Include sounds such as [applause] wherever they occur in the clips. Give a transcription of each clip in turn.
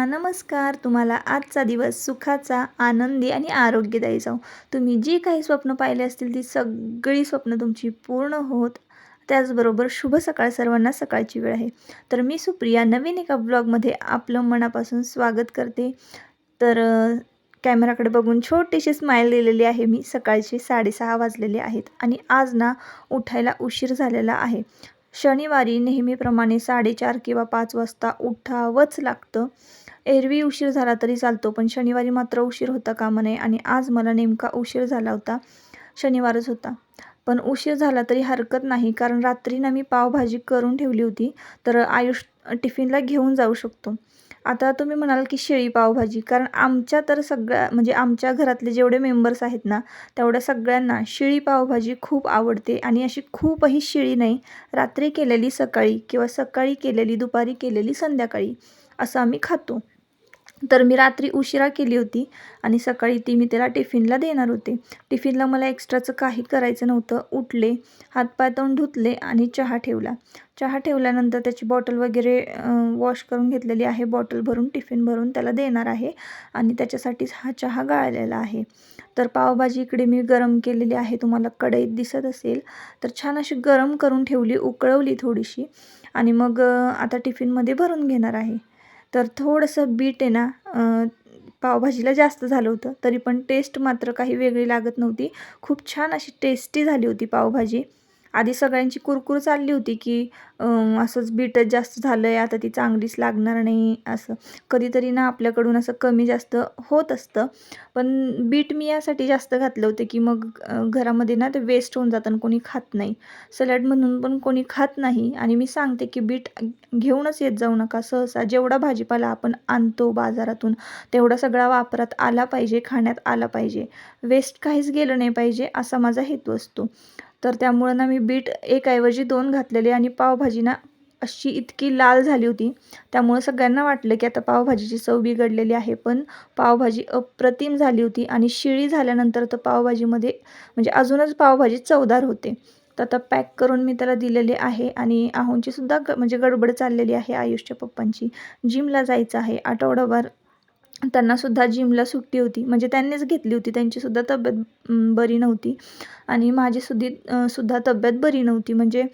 मित्रांना नमस्कार. तुम्हाला आजचा दिवस सुखाचा आनंदी आणि आरोग्यदायी जाऊ तुम्ही जी काही स्वप्न पाहिले असतील ती सगळी स्वप्न तुमची पूर्ण होत. त्याचबरोबर शुभ सकाळ सर्वांना सकाळची वेळ आहे. तर मी सुप्रिया नवीन एका ब्लॉगमध्ये आपलं मनापासून स्वागत करते. तर कॅमेराकडे बघून छोटीशी स्माईल दिलेली आहे मी. सकाळचे साडेसहा वाजलेले आहेत आणि आज ना उठायला उशीर झालेला आहे. शनिवारी नेहमीप्रमाणे साडेचार किंवा पाच वाजता उठावंच लागतं. एरवी उशीर झाला तरी चालतो पण शनिवारी मात्र उशीर होता कामा नये. आणि आज मला नेमका उशीर झाला होता शनिवारच होता. पण उशीर झाला तरी हरकत नाही कारण रात्री ना मी पावभाजी करून ठेवली होती तर आयुष टिफिनला घेऊन जाऊ शकतो. आता तुम्ही म्हणाल की शेळी पावभाजी कारण आमच्या तर सगळ्या म्हणजे आमच्या घरातले जेवढे मेंबर्स आहेत ना तेवढ्या सगळ्यांना शिळी पावभाजी खूप आवडते. आणि अशी खूपही शिळी नाही रात्री केलेली सकाळी किंवा सकाळी केलेली दुपारी केलेली संध्याकाळी असं आम्ही खातो. तर मी रात्री उशिरा केली होती आणि सकाळी ती मी त्याला टिफिनला देणार होते. टिफिनला मला एक्स्ट्राचं काही करायचं नव्हतं. उठले हातपाय तोंड धुतले आणि चहा ठेवला. चहा ठेवल्यानंतर त्याची बॉटल वगैरे वॉश करून घेतलेली आहे. बॉटल भरून टिफिन भरून त्याला देणार आहे आणि त्याच्यासाठीच हा चहा गाळलेला आहे. तर पावभाजी इकडे मी गरम केलेली आहे. तुम्हाला कढईत दिसत असेल. तर छान अशी गरम करून ठेवली उकळवली थोडीशी आणि मग आता टिफिनमध्ये भरून घेणार आहे. तर थोडंसं बीट आहे ना पावभाजीला जास्त झालं होतं तरी पण टेस्ट मात्र काही वेगळी लागत नव्हती. खूप छान अशी टेस्टी झाली होती पावभाजी. आधी सगळ्यांची कुरकुर चालली होती की असंच बीटच जास्त झालं आहे आता ती चांगलीच लागणार नाही असं. कधीतरी ना आपल्याकडून असं कमी जास्त होत असतं. पण बीट मी यासाठी जास्त घातलं होतं की मग घरामध्ये ना ते वेस्ट होऊन जातं आणि कोणी खात नाही. सलॅड म्हणून पण कोणी खात नाही. आणि मी सांगते की बीट घेऊनच येत जाऊ नका. सहसा जेवढा भाजीपाला आपण आणतो बाजारातून तेवढा सगळा वापरात आला पाहिजे खाण्यात आला पाहिजे. वेस्ट काहीच गेलं नाही पाहिजे असा माझा हेतू असतो. तर त्यामुळं ना मी बीट एकऐवजी दोन घातलेले आणि पावभाजी ना अशी इतकी लाल झाली होती. त्यामुळं सगळ्यांना वाटलं की आता पावभाजीची चव बिघडलेली आहे. पण पावभाजी अप्रतिम झाली होती आणि शिळी झाल्यानंतर तर पावभाजीमध्ये म्हणजे अजूनच पावभाजी चवदार होते. तर आता पॅक करून मी त्याला दिलेले आहे आणि आहोंची सुद्धा ग म्हणजे गडबड चाललेली आहे आयुष्य पप्पांची. जिमला जायचं आहे आठवडाभर त्यांनासुद्धा जिमला सुट्टी होती. म्हणजे त्यांनीच घेतली होती. त्यांचीसुद्धा तब्येत बरी नव्हती. आणि माझीसुद्धा सुद्धा तब्येत बरी नव्हती. म्हणजे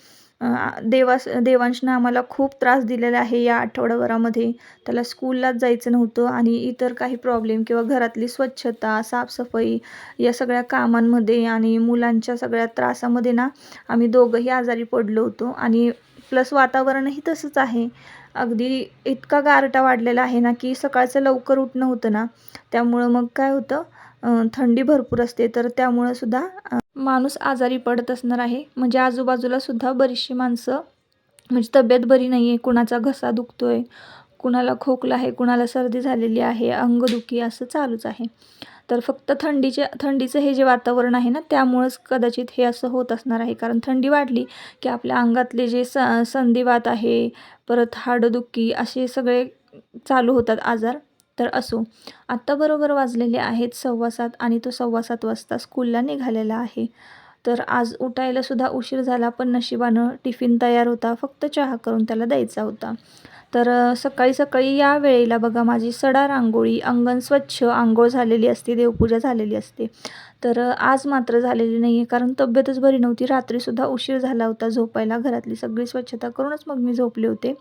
देवास देवांशनं आम्हाला खूप त्रास दिलेला आहे या आठवडाभरामध्ये. त्याला स्कूललाच जायचं नव्हतं. आणि इतर काही प्रॉब्लेम किंवा घरातली स्वच्छता साफसफाई या सगळ्या कामांमध्ये आणि मुलांच्या सगळ्या त्रासामध्ये ना आम्ही दोघंही आजारी पडलो होतो. आणि प्लस वातावरणही तसंच आहे. अगदी इतका गारटा वाढलेला आहे ना की सकाळचं लवकर उठणं होतं ना त्यामुळं मग काय होतं थंडी भरपूर असते तर त्यामुळं सुद्धा माणूस आजारी पडत असणार आहे. म्हणजे आजूबाजूला सुद्धा बरीचशी माणसं म्हणजे तब्येत बरी नाही आहे कुणाचा घसा दुखतोय कुणाला खोकला आहे कुणाला सर्दी झालेली आहे अंगदुखी असं चालूच आहे. तर फक्त थंडीचे थंडीचं हे जे वातावरण आहे ना त्यामुळंच कदाचित हे असं होत असणार आहे. कारण थंडी वाढली की आपल्या अंगातले जे स संधिवात आहे परत हाडदुखी असे सगळे चालू होतात आजार. तर असो आत्ता बरोबर वाजलेले आहेत सव्वा सात आणि तो सव्वा सात वाजता स्कूलला निघालेला आहे. तर आज उठायला सुद्धा उशीर झाला पण नशिबानं टिफिन तयार होता फक्त चहा करून त्याला द्यायचा होता. तर सकाळी सकाळी या वेळेला बघा माझी सडा रांगोळी अंगण स्वच्छ आंघोळ झालेली असते देवपूजा झालेली असते. तर आज मात्र झालेली नाही आहे कारण तब्येतच बरी नव्हती. रात्रीसुद्धा उशीर झाला होता झोपायला. घरातली सगळी स्वच्छता करूनच मग मी झोपले होते.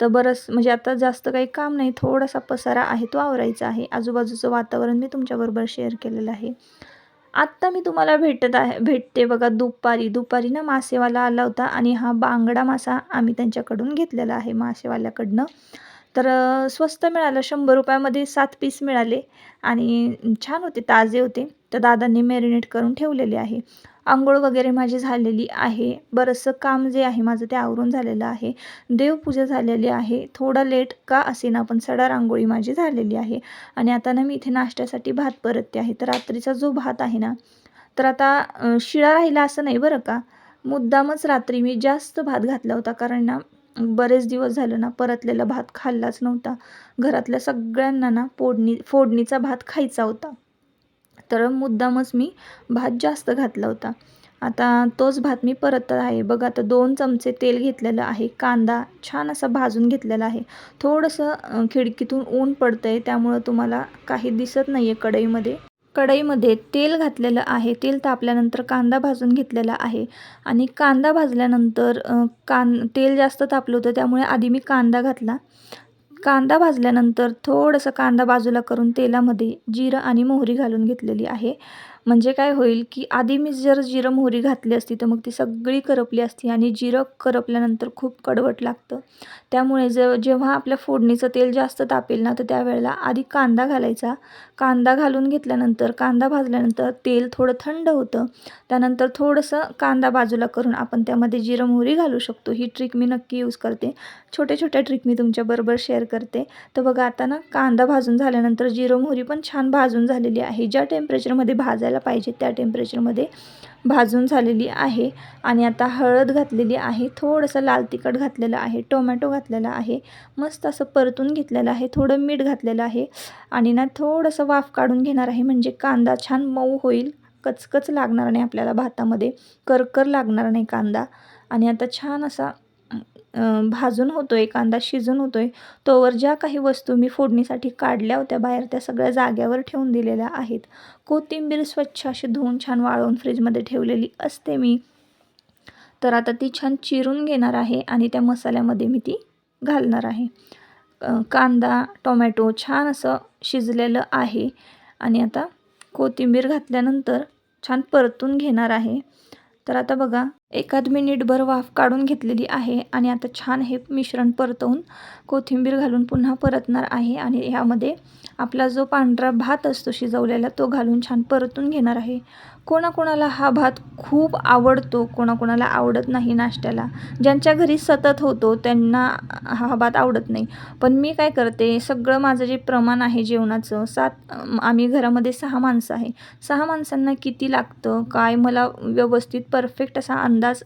तर बरंच म्हणजे आता जास्त काही काम नाही. थोडासा पसारा आहे तो आवरायचा आहे. आजूबाजूचं वातावरण मी तुमच्याबरोबर शेअर केलेलं आहे. आत्ता मी तुम्हाला भेटत आहे भेटते बघा दुपारी. दुपारी ना मासेवाला आला होता आणि हा बांगडा मासा आम्ही त्यांच्याकडून घेतलेला आहे मासेवाल्याकडनं. तर स्वस्त मिळालं. शंभर रुपयामध्ये सात पीस मिळाले आणि छान होते ताजे होते. तर दादांनी मॅरिनेट करून ठेवलेले आहे. आंघोळ वगैरे माझी झालेली आहे. बरंचसं काम जे आहे माझं ते आवरून झालेलं आहे. देवपूजा झालेली आहे. थोडा लेट का असेना पण सडा रांगोळी माझी झालेली आहे. आणि आता ना मी इथे नाश्त्यासाठी भात परतते आहे. तर रात्रीचा जो भात आहे ना तर आता शिळा राहिला असं नाही बरं का? मुद्दामच रात्री मी जास्त भात घातला होता. कारण ना बरेच दिवस झालं ना परतलेला भात खाल्लाच नव्हता. घरातल्या सगळ्यांना ना फोडणी फोडणीचा भात खायचा होता. तर मुद्दामच मी भात जास्त घातला होता. आता तोच भात मी परत आहे. बघ आता दोन चमचे तेल घेतलेलं आहे. कांदा छान असा भाजून घेतलेला आहे. थोडंसं खिडकीतून ऊन पडतं आहे त्यामुळं तुम्हाला काही दिसत नाही आहे कढईमध्ये. कढईमध्ये तेल घातलेलं आहे. तेल तापल्यानंतर कांदा भाजून घेतलेला आहे. आणि कांदा भाजल्यानंतर कान तेल जास्त तापलं होतं. त्यामुळे आधी मी कांदा घातला. कांदा भाजल्यानंतर थोडंसं कांदा बाजूला करून तेलामध्ये जिरं आणि मोहरी घालून घेतलेली आहे. म्हणजे काय होईल की आधी मी जर जिरं मोहरी घातली असती तर मग ती सगळी करपली असती आणि जिरं करपल्यानंतर खूप कडवट लागतं. त्यामुळे ज जेव्हा आपल्या फोडणीचं तेल जास्त तापेल ना तर त्यावेळेला आधी कांदा घालायचा. कांदा घालून घेतल्यानंतर कांदा भाजल्यानंतर तेल थोडं थंड होतं. त्यानंतर थोडंसं कांदा बाजूला करून आपण त्यामध्ये जिरं मोहरी घालू शकतो. ही ट्रिक मी नक्की यूज करते. छोट्या छोट्या ट्रिक मी तुमच्याबरोबर शेअर करते. तर बघा आता ना कांदा भाजून झाल्यानंतर जिरं मोहरी पण छान भाजून झालेली आहे. ज्या टेम्परेचरमध्ये भाजायला पाहिजे. त्या टेम्परेचरमध्ये भाजून झालेली आहे. आणि आता हळद घातलेली आहे. थोडंसं लाल तिखट घातलेलं आहे. टोमॅटो घातलेला आहे. मस्त असं परतून घेतलेलं आहे. थोडं मीठ घातलेलं आहे. आणि ना थोडंसं वाफ काढून घेणार आहे. म्हणजे कांदा छान मऊ होईल. कचकच लागणार नाही आपल्याला भातामध्ये. करकर लागणार नाही कांदा. आणि आता छान असा भाजून होतो आहे कांदा शिजून होतो आहे तोवर ज्या काही वस्तू मी फोडणीसाठी काढल्या होत्या बाहेर त्या सगळ्या जाग्यावर ठेवून दिलेल्या आहेत. कोथिंबीर स्वच्छ अशी धुवून छान वाळवून फ्रीजमध्ये ठेवलेली असते मी. तर आता ती छान चिरून घेणार आहे आणि त्या मसाल्यामध्ये मी ती घालणार आहे. कांदा टोमॅटो छान असं शिजलेलं आहे. आणि आता कोथिंबीर घातल्यानंतर छान परतून घेणार आहे. तर आता बघा एखाद मिनिटभर वाफ काढून घेतलेली आहे आणि आता छान हे मिश्रण परतवून कोथिंबीर घालून पुन्हा परतणार आहे आणि ह्यामध्ये आपला जो पांढरा भात असतो शिजवलेला तो घालून छान परतून घेणार आहे. कोणाकोणाला हा भात खूप आवडतो कोणाकोणाला आवडत नाही नाश्त्याला. ज्यांच्या घरी सतत होतो त्यांना हा भात आवडत नाही. पण मी काय करते सगळं माझं जे प्रमाण आहे जेवणाचं सात आम्ही घरामध्ये सहा माणसं आहे. सहा माणसांना किती लागतं काय मला व्यवस्थित परफेक्ट असा अंदाज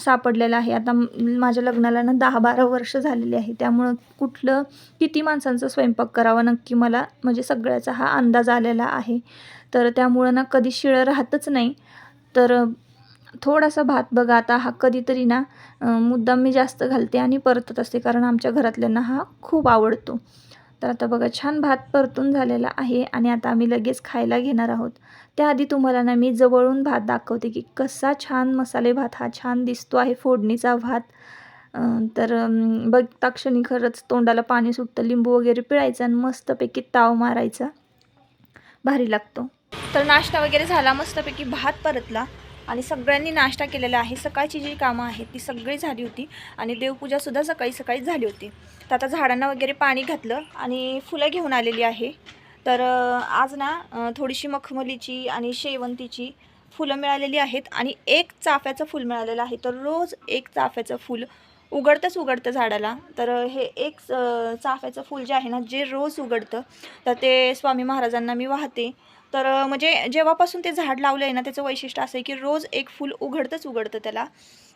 सापडलेला आहे. आता माझ्या लग्नाला ना दहा बारा वर्ष झालेली आहे. त्यामुळं कुठलं किती माणसांचा स्वयंपाक करावा नक्की मला म्हणजे सगळ्याचा हा अंदाज आलेला आहे. तर त्यामुळं ना कधी शिळं राहतच नाही. तर थोडासा भात बघा आता हा कधीतरी ना मुद्दाम मी जास्त घालते आणि परतत असते कारण आमच्या घरातल्यांना हा खूप आवडतो. तर आता बघा छान भात परतून झालेला आहे आणि आता आम्ही लगेच खायला घेणार आहोत. त्याआधी तुम्हाला ना मी जवळून भात दाखवते की कसा छान मसाले भात हा छान दिसतो आहे फोडणीचा भात. तर बघता क्षणी खरंच तोंडाला पाणी सुटतं लिंबू वगैरे पिळायचं आणि मस्तपैकी ताव मारायचा. भारी लागतो. तर नाश्ता वगैरे झाला मस्तपैकी भात परतला आणि सगळ्यांनी नाश्ता केलेला आहे. सकाळची जी कामं आहेत ती सगळी झाली होती आणि देवपूजासुद्धा सकाळी सकाळी झाली होती. तर आता झाडांना वगैरे पाणी घातलं आणि फुलं घेऊन आलेली आहे. तर आज ना थोडीशी मखमलीची आणि शेवंतीची फुलं मिळालेली आहेत आणि एक चाफ्याचं फूल मिळालेलं आहे. तर रोज एक चाफ्याचं फूल उघडतंच उघडतं झाडाला. तर हे एक चाफ्याचं फूल जे आहे ना जे रोज उघडतं तर ते स्वामी महाराजांना मी वाहते. तर म्हणजे जेव्हापासून ते झाड लावलं आहे ना त्याचं वैशिष्ट्य असं आहे की रोज एक फूल उघडतंच उघडतं त्याला.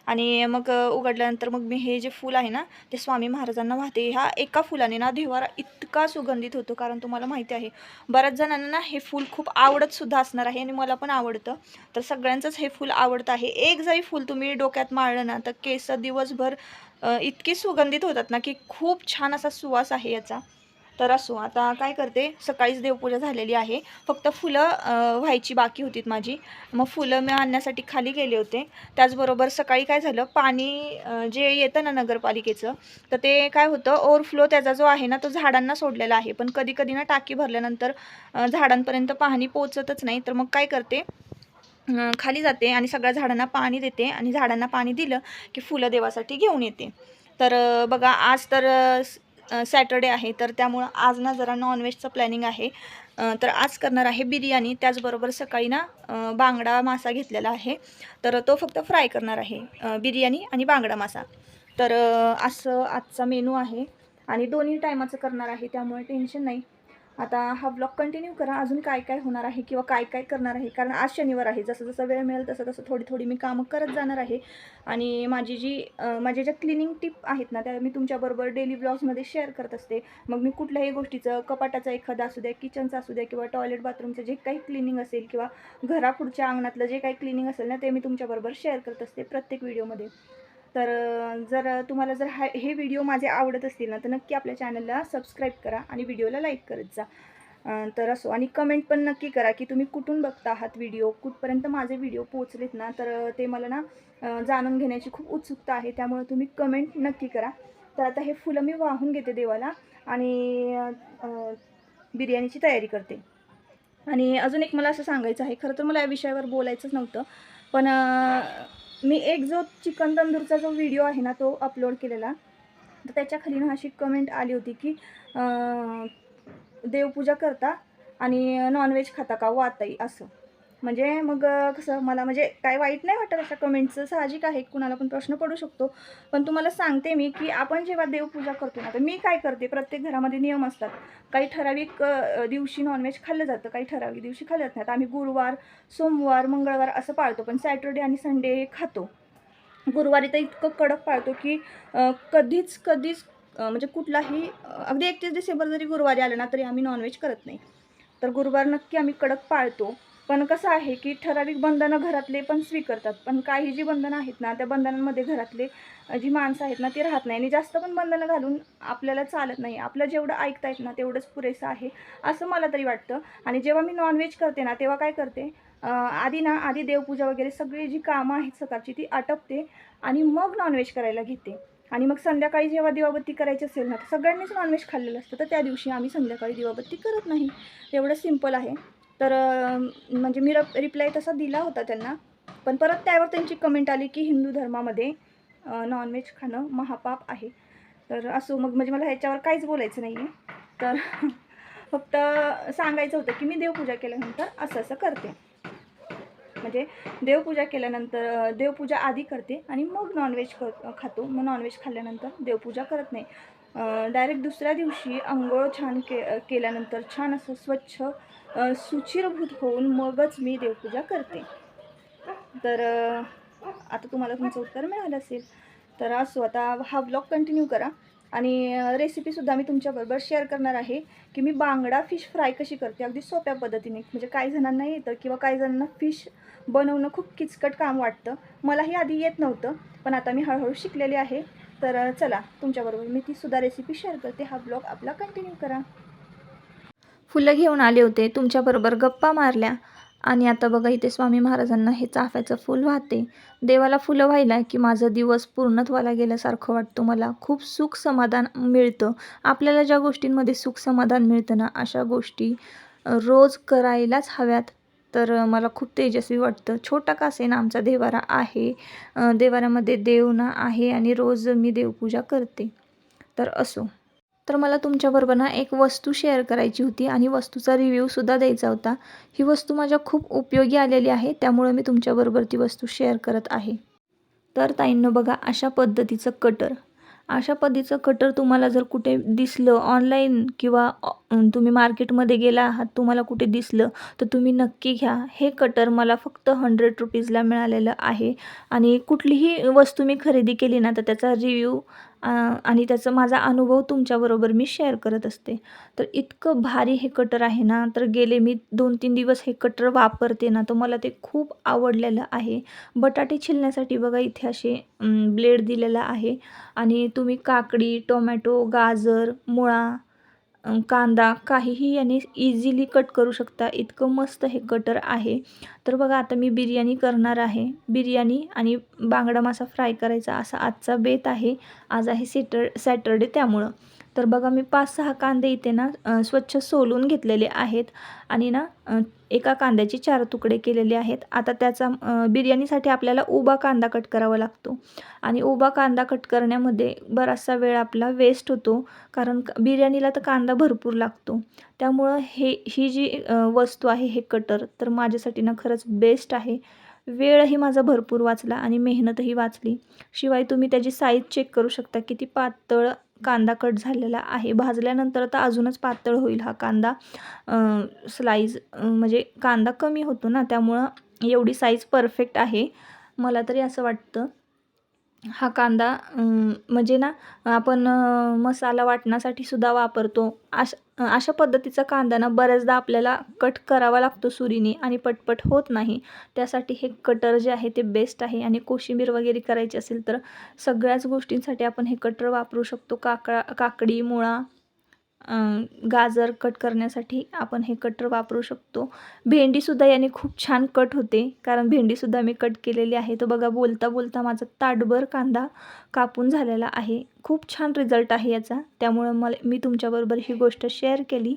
आणि मग उघडल्यानंतर मग मी हे जे फूल आहे ना ते स्वामी महाराजांना वाहते. ह्या एका फुलाने ना देवारा इतका सुगंधित होतो कारण तुम्हाला माहिती आहे बऱ्याच जणांना ना हे फूल खूप आवडतसुद्धा असणार आहे आणि मला पण आवडतं. तर सगळ्यांचंच हे फूल आवडतं आहे. एक जरी फूल तुम्ही डोक्यात माळलं ना तर केस दिवसभर इतकी सुगंधित होतात ना की खूप छान असा सुवास आहे याचा. तर असो आता काय करते सकाळीच देवपूजा झालेली आहे. फक्त फुलं व्हायची बाकी होतीत माझी. मग फुलं मी आणण्यासाठी खाली गेले होते. त्याचबरोबर सकाळी काय झालं पाणी जे येतं ना नगरपालिकेचं तर ते काय होतं ओव्हरफ्लो त्याचा जो आहे ना तो झाडांना सोडलेला आहे. पण कधी कधी ना टाकी भरल्यानंतर झाडांपर्यंत पाणी पोचतच नाही. तर मग काय करते खाली जाते आणि सगळ्या झाडांना पाणी देते आणि झाडांना पाणी दिलं की फुलं देवासाठी घेऊन येते. तर बघा आज तर सॅटर्डे आहे तर त्यामुळं आज ना जरा नॉनव्हेजचं प्लॅनिंग आहे. तर आज करणार आहे बिर्याणी त्याचबरोबर सकाळी ना बांगडा मासा घेतलेला आहे. तर तो फक्त फ्राय करणार आहे बिर्याणी आणि बांगडा मासा. तर असं आजचा मेनू आहे आणि दोन्ही टायमाचं करणार आहे त्यामुळे टेन्शन नाही. आता हा ब्लॉग कंटिन्यू करा. अजून काय काय होणार आहे किंवा काय काय करणार आहे? कारण आज शनिवार आहे. जसं जसं वेळ मिळेल तसं तसं थोडी थोडी मी कामं करत जाणार आहे. आणि माझी जी माझ्या ज्या क्लिनिंग टिप आहेत ना त्या मी तुमच्याबरोबर डेली ब्लॉग्समध्ये शेअर करत असते. मग मी कुठल्याही गोष्टीचं कपाटाचा एखादा असू द्या किचनचा असू द्या किंवा टॉयलेट बाथरूमचं जे काही क्लिनिंग असेल किंवा घरापुढच्या अंगणातलं जे काही क्लिनिंग असेल ना ते मी तुमच्याबरोबर शेअर करत असते प्रत्येक व्हिडिओमध्ये तर जर तुम्हाला जर हा हे व्हिडिओ माझे आवडत असतील ना तर नक्की आपल्या चॅनलला सबस्क्राईब करा आणि व्हिडिओला लाईक करत जा. तर असो आणि कमेंट पण नक्की करा की तुम्ही कुठून बघता आहात व्हिडिओ कुठपर्यंत माझे व्हिडिओ पोचलेत ना तर ते मला ना जाणून घेण्याची खूप उत्सुकता आहे त्यामुळे तुम्ही कमेंट नक्की करा. तर आता हे फुलं मी वाहून घेते देवाला आणि बिर्याणीची तयारी करते. आणि अजून एक मला असं सांगायचं आहे खरं तर मला या विषयावर बोलायचंच नव्हतं पण मी एक जो चिकन तंदूरचा जो व्हिडिओ आहे ना तो अपलोड केलेला तर त्याच्याखाली ना अशी कमेंट आली होती की देवपूजा करता आणि नॉनव्हेज खाता का वाताई असं. म्हणजे मग कसं मला म्हणजे काय वाईट नाही वाटत अशा कमेंटचं साहजिक आहे कुणाला पण प्रश्न पडू शकतो. पण तुम्हाला सांगते मी की आपण जेव्हा देवपूजा करतो ना तर मी काय करते प्रत्येक घरामध्ये नियम असतात. काही ठराविक दिवशी नॉनव्हेज खाल्लं जातं काही ठराविक दिवशी खाल्लं जात नाही आम्ही गुरुवार सोमवार मंगळवार असं पाळतो पण सॅटर्डे आणि संडे खातो. गुरुवारी तर इतकं कडक पाळतो की कधीच कधीच म्हणजे कुठलाही अगदी एकतीस डिसेंबर जरी गुरुवारी आलं ना तरी आम्ही नॉनव्हेज करत नाही. तर गुरुवार नक्की आम्ही कडक पाळतो. पण कसं आहे की ठराविक बंधनं घरातले पण स्वीकारतात. पण काही जी बंधनं आहेत ना त्या बंधनांमध्ये घरातले जी माणसं आहेत ना ती राहत नाही. आणि जास्त पण बंधनं घालून आपल्याला चालत नाही. आपलं जेवढं ऐकता येत ना तेवढंच पुरेसं आहे असं मला तरी वाटतं. आणि जेव्हा मी नॉनव्हेज करते ना तेव्हा काय करते आधी ना आधी देवपूजा वगैरे सगळी जी कामं आहेत सकाळची ती आटपते आणि मग नॉनव्हेज करायला घेते. आणि मग संध्याकाळी जेव्हा दिवाबत्ती करायची असेल ना तर सगळ्यांनीच नॉनव्हेज खाल्लेलं असतं. तर त्या दिवशी आम्ही संध्याकाळी दिवाबत्ती करत नाही. एवढं सिंपल आहे. तर म्हणजे मी रप रिप्लाय तसा दिला होता त्यांना. पण परत त्यावर त्यांची कमेंट आली की हिंदू धर्मामध्ये नॉनव्हेज खाणं महापाप आहे. तर असो मग म्हणजे मला ह्याच्यावर काहीच बोलायचं नाही आहे तर [laughs] फक्त सांगायचं होतं की मी देवपूजा केल्यानंतर असं असं करते. म्हणजे देवपूजा केल्यानंतर देवपूजा आधी करते आणि मग नॉनव्हेज क खातो. मग नॉनव्हेज खाल्ल्यानंतर देवपूजा करत नाही. डायरेक्ट दुसऱ्या दिवशी आंघोळ छान के केल्यानंतर छान असं स्वच्छ सुचिरभूत होऊन मगच मी देवपूजा करते. तर आता तुम्हाला तुमचं उत्तर मिळालं असेल. तर असो आता हा ब्लॉग कंटिन्यू करा. आणि रेसिपीसुद्धा मी तुमच्याबरोबर शेअर करणार आहे की मी बांगडा फिश फ्राय कशी करते अगदी सोप्या पद्धतीने. म्हणजे काही जणांना येतं किंवा काही जणांना फिश बनवणं खूप किचकट काम वाटतं. मलाही आधी येत नव्हतं पण आता मी हळूहळू शिकलेली आहे. तर चला तुमच्याबरोबर मी ती सुद्धा रेसिपी शेअर करते. हा ब्लॉग आपला कंटिन्यू करा. फुलं घेऊन आले होते. तुमच्याबरोबर गप्पा मारल्या. आणि आता बघा इथे स्वामी महाराजांना हे चाफ्याचं फूल वाहते. देवाला फुलं व्हायला की माझा दिवस पूर्णत्वाला गेल्यासारखं वाटतो. मला खूप सुख समाधान मिळतं. आपल्याला ज्या गोष्टींमध्ये सुख समाधान मिळतं ना अशा गोष्टी रोज करायलाच हव्यात. तर मला खूप तेजस्वी वाटतं. छोटा कासेन आमचा देवारा आहे. देवाऱ्यामध्ये देव ना आहे आणि रोज मी देवपूजा करते. तर असो. तर मला तुमच्याबरोबर ना एक वस्तू शेअर करायची होती आणि वस्तूचा रिव्ह्यूसुद्धा द्यायचा होता. ही वस्तू माझ्या खूप उपयोगी आलेली आहे त्यामुळे मी तुमच्याबरोबर ती वस्तू शेअर करत आहे. तर ताईंनं बघा अशा पद्धतीचं कटर अशा पद्धतीचं कटर तुम्हाला जर कुठे दिसलं ऑनलाईन किंवा तुम्ही मार्केटमध्ये गेला आहात तुम्हाला कुठे दिसलं तर तुम्ही नक्की घ्या. हे कटर मला फक्त हंड्रेड रुपीजला मिळालेलं आहे. आणि कुठलीही वस्तू मी खरेदी केली ना तर त्याचा रिव्ह्यू आणि त्याचा माझा अनुभव तुमच्याबरोबर मी शेअर करत असते. तर इतकं भारी हे कटर आहे ना तर गेले मी दोन तीन दिवस हे कटर वापरते ना तर मला ते खूप आवडलेलं आहे. बटाटे छिलण्यासाठी बघा इथे असे ब्लेड दिलेला आहे. आणि तुम्ही काकडी टोमॅटो गाजर मुळा कांदा काहीही याने इझिली कट करू शकता. इतकं मस्त हे कटर आहे. तर बघा आता मी बिर्याणी करणार आहे. बिर्याणी आणि बांगडा मासा फ्राय करायचा असा आजचा बेत आहे. आज आहे सेटर सॅटरडे त्यामुळं. तर बघा मी पाच सहा कांदे इथे ना स्वच्छ सोलून घेतलेले आहेत आणि ना एका कांद्याचे चार तुकडे केलेले आहेत. आता त्याचा बिर्याणीसाठी आपल्याला उभा कांदा कट करावा लागतो आणि उभा कांदा कट करण्यामध्ये बराचसा वेळ आपला वेस्ट होतो कारण क- बिर्याणीला तर कांदा भरपूर लागतो. त्यामुळं हे ही जी वस्तू आहे हे कटर तर माझ्यासाठी ना खरंच बेस्ट आहे. वेळही माझा भरपूर वाचला आणि मेहनतही वाचली. शिवाय तुम्ही त्याची साईज चेक करू शकता किती पातळ कांदा कट झालेला आहे. भाजल्यानंतर तर अजूनच पातळ होईल हा कांदा. स्लाईज म्हणजे कांदा कमी होतो ना त्यामुळं एवढी साईज परफेक्ट आहे. मला तरी असं वाटतं. हा कांदा म्हणजे ना आपण मसाला वाटण्यासाठी सुद्धा वापरतो. अशा अशा पद्धतीचा कांदा ना बऱ्याचदा आपल्याला कट करावा लागतो सुरीने आणि पटपट होत नाही. त्यासाठी हे कटर जे आहे ते बेस्ट आहे आणि कोशिंबीर वगैरे करायची असेल तर सगळ्याच गोष्टींसाठी आपण हे कटर वापरू शकतो. काकडा काकडी मुळा गाजर कट करण्यासाठी आपण हे कटर वापरू शकतो. भेंडीसुद्धा याने खूप छान कट होते. कारण भेंडीसुद्धा मी कट केलेली आहे. तो बघा बोलता बोलता माझा ताटभर कांदा कापून झालेला आहे. खूप छान रिझल्ट आहे याचा. त्यामुळं मला मी तुमच्याबरोबर ही गोष्ट शेअर केली.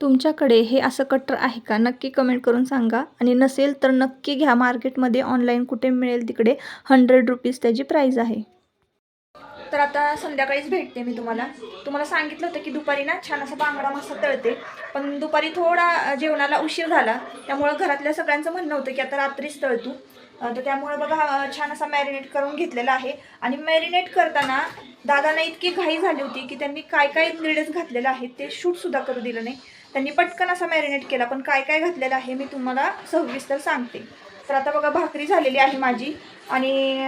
तुमच्याकडे हे असं कटर आहे का? नक्की कमेंट करून सांगा. आणि नसेल तर नक्की घ्या. मार्केटमध्ये ऑनलाईन कुठे मिळेल तिकडे हंड्रेड रुपीज त्याची प्राईज आहे. तर आता संध्याकाळीच भेटते मी तुम्हाला. तुम्हाला सांगितलं होतं की दुपारी ना छान असा बांगडा मासा तळते. पण दुपारी थोडा जेवणाला उशीर झाला. त्यामुळं घरातल्या सगळ्यांचं म्हणणं होतं की आता रात्रीच तळतू. तर त्यामुळं बघा छान असा मॅरिनेट करून घेतलेला आहे. आणि मॅरिनेट करताना दादांना इतकी घाई झाली होती की त्यांनी काय काय इन्ग्रेडियंट्स घातलेलं आहे ते शूटसुद्धा करू दिलं नाही. त्यांनी पटकन असा मॅरिनेट केला. पण काय काय घातलेलं आहे मी तुम्हाला सविस्तर सांगते. तर आता बघा भाकरी झालेली आहे माझी. आणि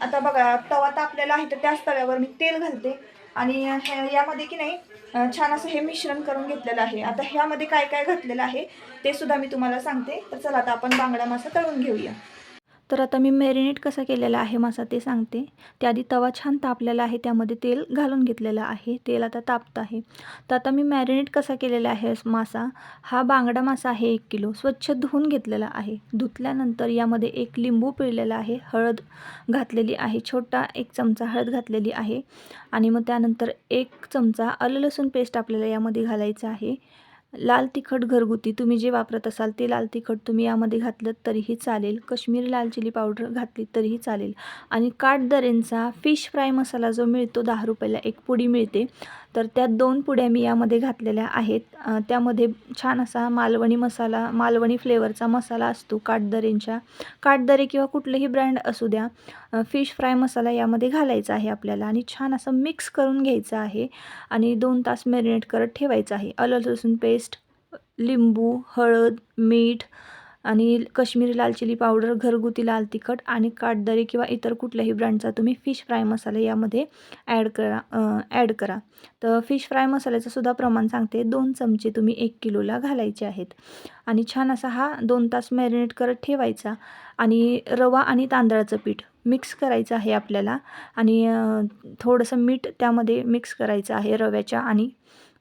आता बघा तवा तापलेला आहे तर त्याच तव्यावर मी तेल घालते. आणि यामध्ये की नाही छान असं हे मिश्रण करून घेतलेलं आहे. आता ह्यामध्ये काय काय घातलेलं आहे ते सुद्धा मी तुम्हाला सांगते. तर चला आता आपण बांगडा मासा तळून घेऊया. तर आता मी मॅरिनेट कसा केलेला आहे मासा ते सांगते. त्याआधी तवा छान तापलेला आहे त्यामध्ये तेल घालून घेतलेलं आहे. तेल आता तापतं आहे. तर आता मी मॅरिनेट कसा केलेला आहे मासा हा बांगडा मासा आहे एक किलो. स्वच्छ धुवून घेतलेला आहे. धुतल्यानंतर यामध्ये एक लिंबू पिळलेला आहे हळद घातलेली आहे छोटा एक चमचा हळद घातलेली आहे. आणि मग त्यानंतर एक चमचा आलं लसूण पेस्ट आपल्याला यामध्ये घालायचं आहे. लाल तिखट घरगुती तुम्ही जे वापरत असाल ते लाल तिखट तुम्ही यामध्ये घातलं तरीही चालेल. कश्मीरी लाल चिली पावडर घातली तरीही चालेल. आणि काठदरेंचा फिश फ्राय मसाला जो मिळतो दहा रुपयाला एक पुडी मिळते. तर त्या दोन पुड्या मी यामध्ये घातलेल्या आहेत. त्यामध्ये छान असा मालवणी मसाला मालवणी फ्लेवरचा मसाला असतो काठदरेंच्या काठदरे किंवा कुठलंही ब्रँड असू द्या. फिश फ्राय मसाला यामध्ये घालायचा आहे आपल्याला आणि छान असं मिक्स करून घ्यायचं आहे आणि दोन तास मॅरिनेट करत ठेवायचं आहे. आलं लसूण पेस्ट लिंबू हळद मीठ आणि कश्मीरी लाल चिली पावडर घरगुती लाल तिखट आणि काटदरी किंवा इतर कुठल्याही ब्रँडचा तुम्ही फिश फ्राय मसाला यामध्ये ॲड करा ॲड करा. तर फिश फ्राय मसाल्याचं सुद्धा प्रमाण सांगते. दोन चमचे तुम्ही एक किलोला घालायचे आहेत. आणि छान असा हा दोन तास मॅरिनेट करत ठेवायचा आणि रवा आणि तांदळाचं पीठ मिक्स करायचं आहे आपल्याला. आणि थोडंसं मीठ त्यामध्ये मिक्स करायचं आहे रव्याच्या आणि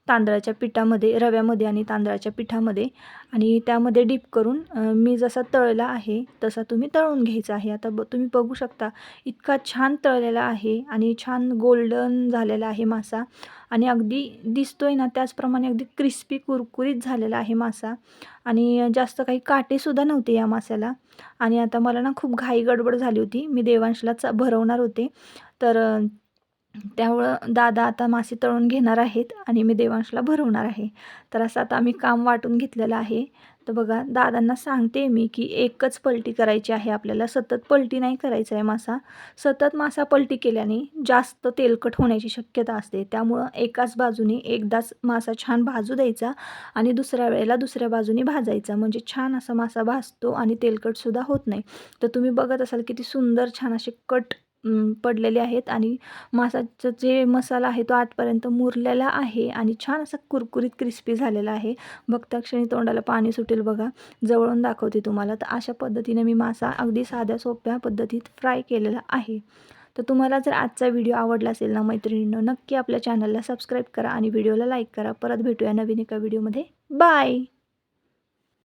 तांदळाच्या पिठामध्ये रव्यामध्ये आणि तांदळाच्या पिठामध्ये. आणि त्यामध्ये डीप करून मी जसा तळला आहे तसा तुम्ही तळून घ्यायचा आहे. आता ब तुम्ही बघू शकता इतका छान तळलेला आहे आणि छान गोल्डन झालेला आहे मासा. आणि अगदी दिसतोय ना त्याचप्रमाणे अगदी क्रिस्पी कुरकुरीत झालेला आहे मासा. आणि जास्त काही काटेसुद्धा नव्हते या मासाला आणि आता मला ना खूप घाई गडबड झाली होती. मी देवांशला च भरवणार होते. तर त्यामुळं दादा आता मासे तळून घेणार आहेत आणि मी देवांशला भरवणार आहे. तर असं आता आम्ही काम वाटून घेतलेलं आहे. तर बघा दादांना सांगते मी की एकच पलटी करायची आहे आपल्याला. सतत पलटी नाही करायचं आहे मासा. सतत मासा पलटी केल्याने जास्त तेलकट होण्याची शक्यता असते. त्यामुळं एकाच बाजूने एकदाच मासा छान भाजू द्यायचा आणि दुसऱ्या वेळेला दुसऱ्या बाजूने भाजायचा. म्हणजे छान असा मासा भाजतो आणि तेलकटसुद्धा होत नाही. तर तुम्ही बघत असाल किती सुंदर छान असे कट पडलेले आहेत आणि मासाचं जे मसाला आहे तो आतपर्यंत मुरलेला आहे आणि छान असा कुरकुरीत क्रिस्पी झालेला आहे. बघता क्षणी तोंडाला पाणी सुटेल बघा. जवळून दाखवते तुम्हाला. तर अशा पद्धतीने मी मासा अगदी साध्या सोप्या पद्धतीत फ्राय केलेला आहे. तर तुम्हाला जर आजचा व्हिडिओ आवडला असेल ना मैत्रिणींनो नक्की आपल्या चॅनलला सबस्क्राईब करा आणि व्हिडिओला लाईक करा. परत भेटूया नवीन एका व्हिडिओमध्ये बाय